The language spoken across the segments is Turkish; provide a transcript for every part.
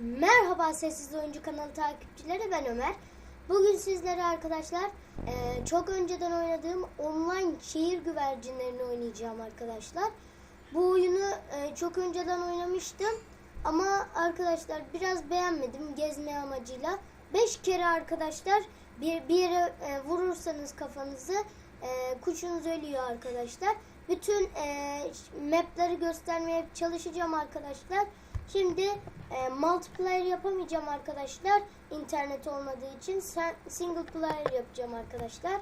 Merhaba Sessiz Oyuncu kanalı takipçileri ben Ömer. Bugün sizlere arkadaşlar e, çok önceden oynadığım online şehir güvercinlerini oynayacağım arkadaşlar. Bu oyunu e, çok önceden oynamıştım ama arkadaşlar biraz beğenmedim gezme amacıyla. 5 kere arkadaşlar bir, bir yere e, vurursanız kafanızı kuşunuz ölüyor arkadaşlar. Bütün mapleri göstermeye çalışacağım arkadaşlar. Şimdi e, multiplayer yapamayacağım arkadaşlar. internet olmadığı için single player yapacağım arkadaşlar.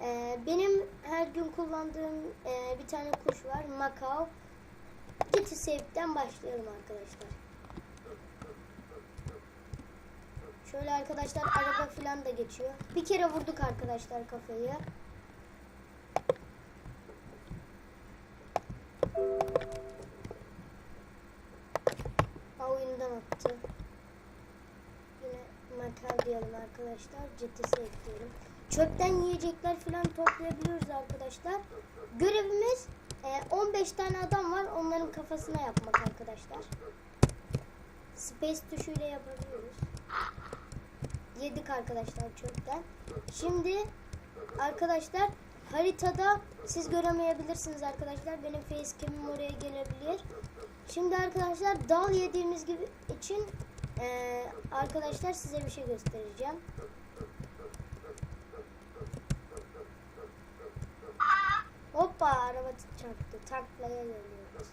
E, benim her gün kullandığım e, bir tane kuş var. Macau. Git Save'den başlayalım arkadaşlar. Şöyle arkadaşlar araba falan da geçiyor. Bir kere vurduk arkadaşlar kafayı. Attı. Yine makal diyelim arkadaşlar. Ciddisi ekleyelim. Çöpten yiyecekler falan toplayabiliyoruz arkadaşlar. Görevimiz e, 15 tane adam var. Onların kafasına yapmak arkadaşlar. Space tuşuyla yapabiliyoruz. Yedik arkadaşlar çöpten. Şimdi arkadaşlar haritada siz göremeyebilirsiniz arkadaşlar. Benim facecam'im oraya gelebilir. Şimdi arkadaşlar dal yediğimiz gibi için eee, arkadaşlar size bir şey göstereceğim. Hoppa araba çarptı. Taklaya geliyoruz.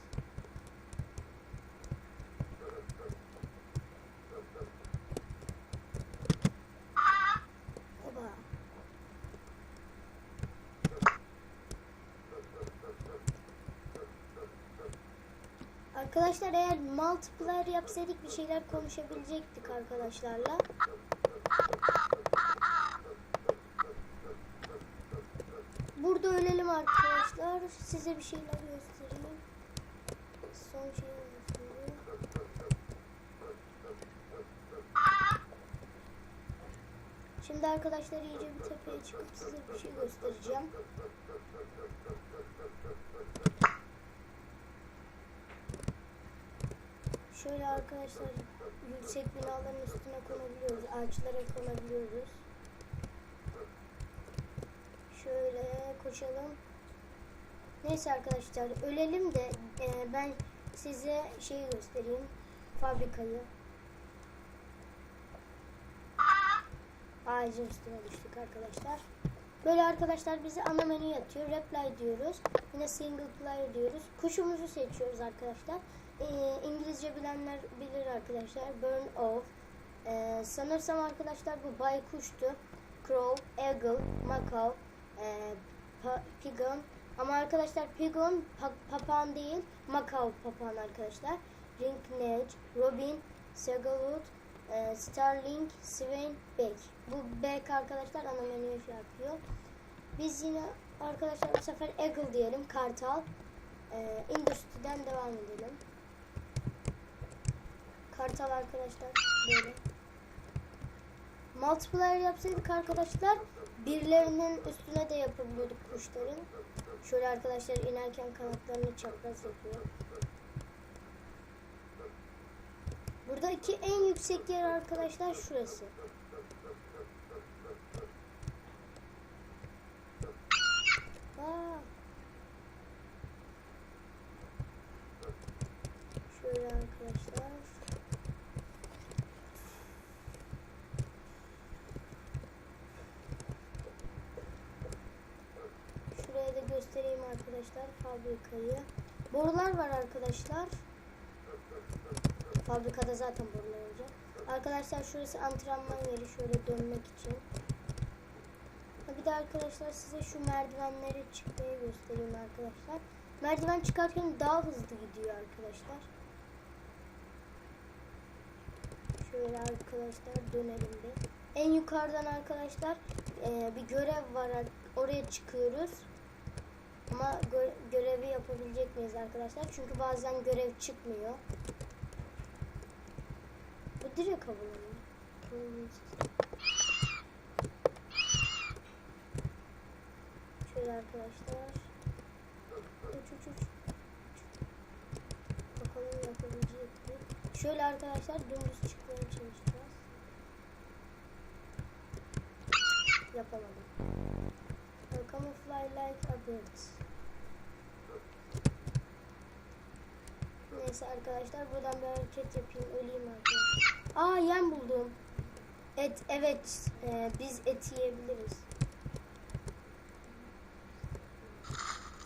Hoppa. Arkadaşlar eğer multiplayer yapsaydık bir şeyler konuşabilecektik arkadaşlarla. Burada ölelim arkadaşlar. Size bir şeyler göstereyim. Son şey. Şimdi arkadaşlar iyice bir tepeye çıkıp size bir şey göstereceğim. Şöyle arkadaşlar yüksek binaların üstüne konabiliyoruz. Ağaçlara konabiliyoruz. Şöyle koşalım. Neyse arkadaşlar ölelim de e, ben size şeyi göstereyim. Fabrikayı. Ağacın üstüne düştük arkadaşlar. Böyle arkadaşlar bizi ana menü atıyor. Reply diyoruz. Yine single player diyoruz. Kuşumuzu seçiyoruz arkadaşlar. Ee, İngilizce bilenler bilir arkadaşlar. Burn off. Ee, sanırsam arkadaşlar bu baykuştu. Crow, Eagle, Macaw, e, Pigeon. Ama arkadaşlar Pigeon pa- papağan değil. Macaw papağan arkadaşlar. Ringneck, Robin, Segalud, e, Starling, Swain, Beck. Bu Beck arkadaşlar ana menüye şey yapıyor. Biz yine arkadaşlar bu sefer Eagle diyelim. Kartal. E, Industry'den devam edelim. Kartal arkadaşlar böyle. Multiplayer yapsaydık arkadaşlar birilerinin üstüne de yapabiliyorduk kuşların. Şöyle arkadaşlar inerken kanatlarını çapraz yapıyor. Buradaki en yüksek yer arkadaşlar şurası. Aa. Şöyle arkadaşlar. Şuraya da göstereyim arkadaşlar fabrikayı. Borular var arkadaşlar. Fabrikada zaten borular olacak. Arkadaşlar şurası antrenman yeri şöyle dönmek için. Bir de arkadaşlar size şu merdivenleri çıkmayı göstereyim arkadaşlar. Merdiven çıkarken daha hızlı gidiyor arkadaşlar. Şöyle arkadaşlar dönelim bir. En yukarıdan arkadaşlar e, bir görev var. Oraya çıkıyoruz. Ama gö- görevi yapabilecek miyiz arkadaşlar? Çünkü bazen görev çıkmıyor. Bu direkt havalanıyor. Şöyle arkadaşlar. Uç uç uç. Bakalım yapabilecek mi? Şöyle arkadaşlar dümdüz çıkmaya çalışacağız. Yapamadım. Camouflage like a bird. Neyse arkadaşlar buradan bir hareket yapayım öleyim arkadaşlar. Aa yem buldum. Et evet e, biz et yiyebiliriz.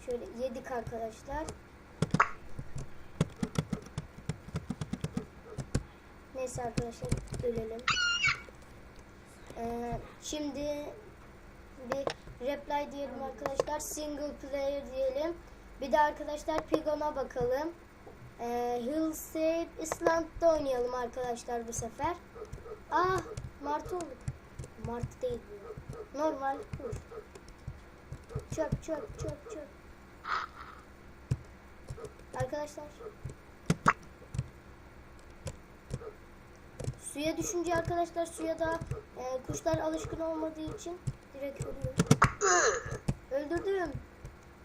Şöyle yedik arkadaşlar. Neyse arkadaşlar ölelim. Ee, şimdi bir reply diyelim arkadaşlar. Single player diyelim. Bir de arkadaşlar Pigon'a bakalım. Ee, Hill Save Island'da oynayalım arkadaşlar bu sefer. Ah Martı oldu. Martı değil. Normal kuş. Çöp çöp çöp çöp. Arkadaşlar. Suya düşünce arkadaşlar suya da e, kuşlar alışkın olmadığı için direkt ölüyor. Öldürdüm.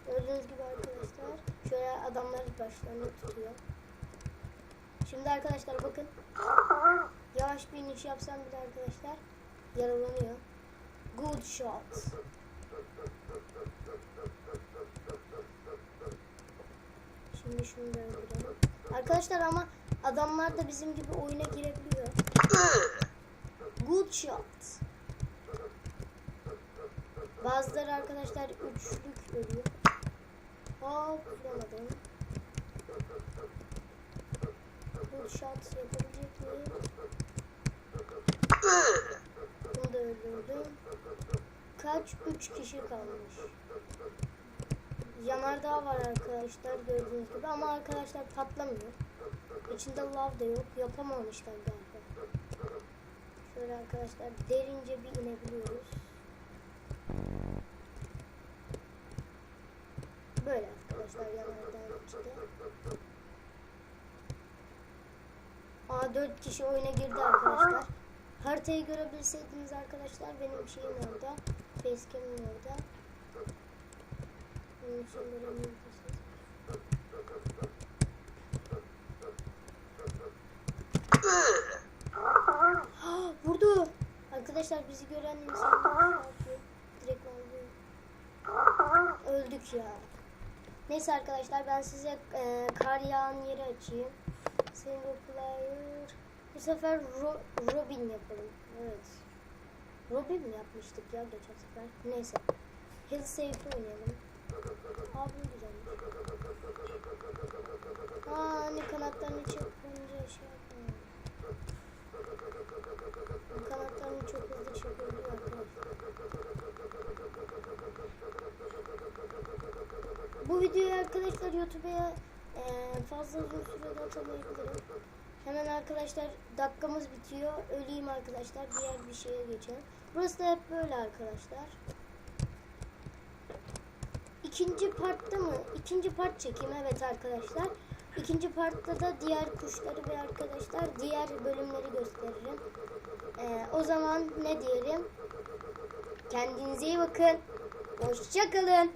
Gördüğünüz gibi arkadaşlar. Şöyle adamlar başlarını tutuyor. Şimdi arkadaşlar bakın. Yavaş bir iniş yapsam bile arkadaşlar yaralanıyor. Good shot. Şimdi şunu da öldürelim. Arkadaşlar ama adamlar da bizim gibi oyuna girebiliyor. Good shot. Bazıları arkadaşlar üçlük ölüyor. Hop vuramadım. Good shot yapabilecek miyim? Bunu da öldürdüm. Kaç? Üç kişi kalmış. Yanardağ var arkadaşlar gördüğünüz gibi ama arkadaşlar patlamıyor. İçinde lav da yok. Yapamamışlar galiba. Şöyle arkadaşlar derince bir inebiliyoruz. Yanardağ içinde. Aa 4 kişi oyuna girdi arkadaşlar. Haritayı görebilseydiniz arkadaşlar benim şeyim orada. Facecam'im orada. Bunun için görebilirsiniz. Vurdu. Arkadaşlar bizi gören insanlar? Direkt öldü. Öldük ya. Neyse arkadaşlar ben size e, kar yağan yeri açayım. Single player. Bu sefer Ro- Robin yapalım. Evet. Robin mi yapmıştık ya geçen sefer? Neyse. Hill Safe oynayalım. Abi ne güzelmiş. Aa hani kanatlarını çırpınca şey yapmıyor. Kanatlarını çok hızlı çekebiliyor arkadaşlar. Bu videoyu arkadaşlar YouTube'a e, fazla uzun sürede atamayabilirim. Hemen arkadaşlar dakikamız bitiyor. Öleyim arkadaşlar. Diğer bir şeye geçelim. Burası da hep böyle arkadaşlar. İkinci partta mı? İkinci part çekeyim evet arkadaşlar. İkinci partta da diğer kuşları ve arkadaşlar diğer bölümleri gösteririm. Ee, o zaman ne diyelim? Kendinize iyi bakın. Hoşçakalın.